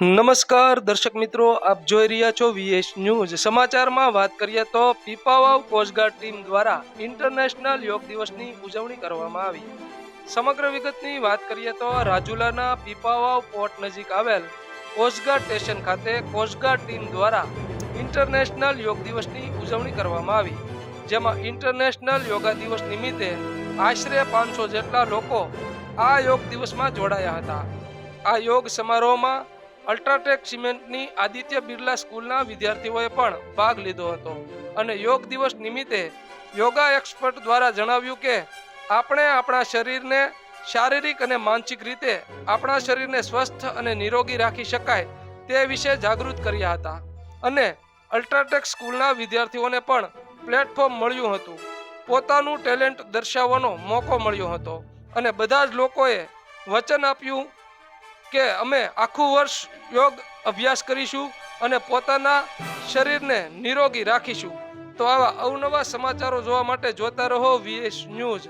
નમસ્કાર, દર્શક મિત્રો, આપ જોઈ રહ્યા છો વીએસ ન્યૂઝ સમાચારમાં વાત કરીએ તો પીપાવાવ કોસ્ટગાર્ડ ટીમ દ્વારા ઇન્ટરનેશનલ યોગ દિવસની ઉજવણી કરવામાં આવી. સમગ્ર વિગતની વાત કરીએ તો રાજુલાના પીપાવાવ પોર્ટ નજીક આવેલ કોસ્ટગાર્ડ સ્ટેશન ખાતે કોસ્ટગાર્ડ ટીમ દ્વારા ઇન્ટરનેશનલ યોગ દિવસની ઉજવણી કરવામાં આવી, જેમાં ઇન્ટરનેશનલ યોગા દિવસ નિમિત્તે આશરે પાંચસો જેટલા લોકો આ યોગ દિવસમાં જોડાયા હતા. આ યોગ સમારોહમાં અલ્ટ્રાટેક સિમેન્ટની આદિત્ય બિરલા સ્કૂલના વિદ્યાર્થીઓએ પણ ભાગ લીધો હતો. અને યોગ દિવસ નિમિત્તે યોગા એક્સપર્ટ દ્વારા જણાવ્યું કે, આપણે આપણા શરીરને શારીરિક અને માનસિક રીતે આપણા શરીરને સ્વસ્થ અને નિરોગી રાખી શકાય તે વિશે જાગૃત કર્યા હતા. અને અલ્ટ્રાટેક સ્કૂલના વિદ્યાર્થીઓને પણ પ્લેટફોર્મ મળ્યું હતું. પોતાનું ટેલેન્ટ દર્શાવવાનો મોકો મળ્યો હતો. અને બધા જ લોકોએ વચન આપ્યું કે અમે આખું વર્ષ યોગ અભ્યાસ કરીશું અને પોતાના શરીરને નિરોગી રાખીશું. તો આવા અવનવા સમાચારો જોવા માટે જોતા રહો વીએસ ન્યૂઝ.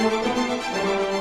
હા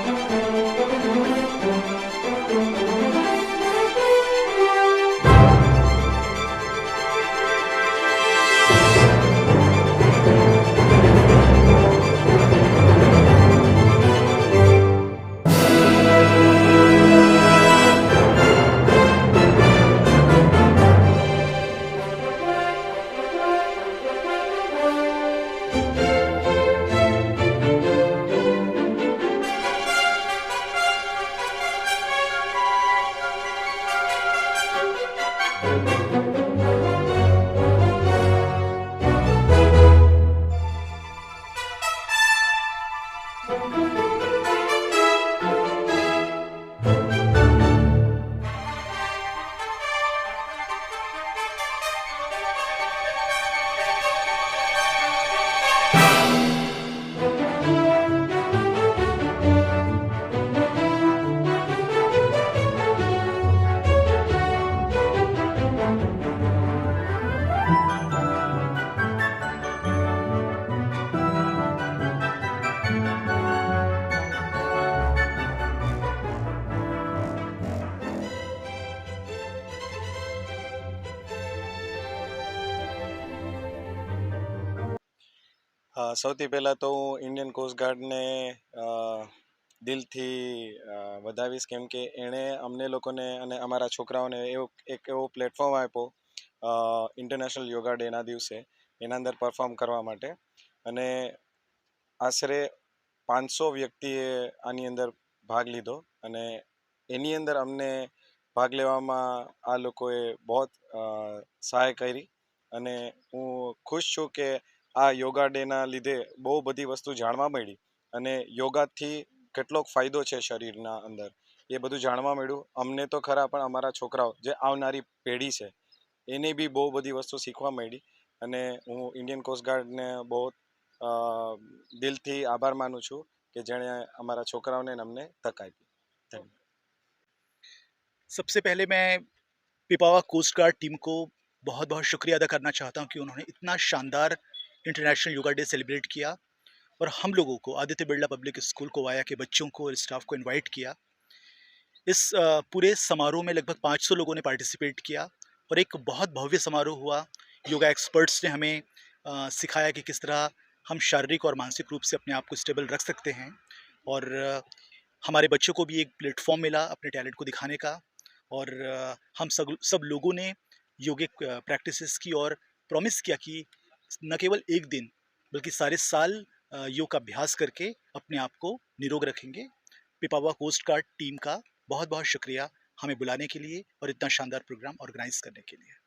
સૌથી પહેલાં તો હું ઇન્ડિયન કોસ્ટગાર્ડને દિલથી વધાવીશ કેમ કે એણે અમને લોકોને અને અમારા છોકરાઓને એવો, એક એવો પ્લેટફોર્મ આપ્યો ઇન્ટરનેશનલ યોગા ડેના દિવસે, એના અંદર પરફોર્મ કરવા માટે. અને આશરે પાંચસો વ્યક્તિએ આની અંદર ભાગ લીધો અને એની અંદર અમને ભાગ લેવામાં આ લોકોએ બહુ સહાય કરી. અને હું ખુશ છું કે આ યોગા ડેના લીધે બહુ બધી વસ્તુ જાણવા મળી અને યોગાથી કેટલોક ફાયદો છે શરીરના અંદર એ બધું જાણવા મળ્યું અમને તો ખરા પણ અમારા છોકરાઓ જે આવનારી પેઢી છે એને બી બહુ બધી વસ્તુ શીખવા મળી અને હું ઇન્ડિયન કોસ્ટગાર્ડને બહુ અ, દિલથી આભાર માનું છું કે જેણે અમારા છોકરાઓને ને અમને તક આપી सबसे पहले मैं पिपावा कोस्ट गार्ड टीम को बहुत बहुत शुक्रिया अदा करना चाहता हूँ कि उन्होंने इतना शानदार इंटरनेशनल योगा डे सेलिब्रेट किया और हम लोगों को, आदित्य बिरला पब्लिक स्कूल को आया के बच्चों को और स्टाफ को इनवाइट किया। इस पूरे समारोह में लगभग 500 लोगों ने पार्टिसिपेट किया और एक बहुत भव्य समारोह हुआ। योगा एक्सपर्ट्स ने हमें सिखाया कि किस तरह हम शारीरिक और मानसिक रूप से अपने आप को स्टेबल रख सकते हैं और हमारे बच्चों को भी एक प्लेटफॉर्म मिला अपने टैलेंट को दिखाने का और हम सब सब लोगों ने योगिक प्रैक्टिसेस की और प्रॉमिस किया कि न केवल एक दिन, बल्कि सारे साल योग अभ्यास करके अपने आप को निरोग रखेंगे। पिपावा कोस्ट गार्ड टीम का बहुत बहुत शुक्रिया हमें बुलाने के लिए और इतना शानदार प्रोग्राम ऑर्गेनाइज करने के लिए।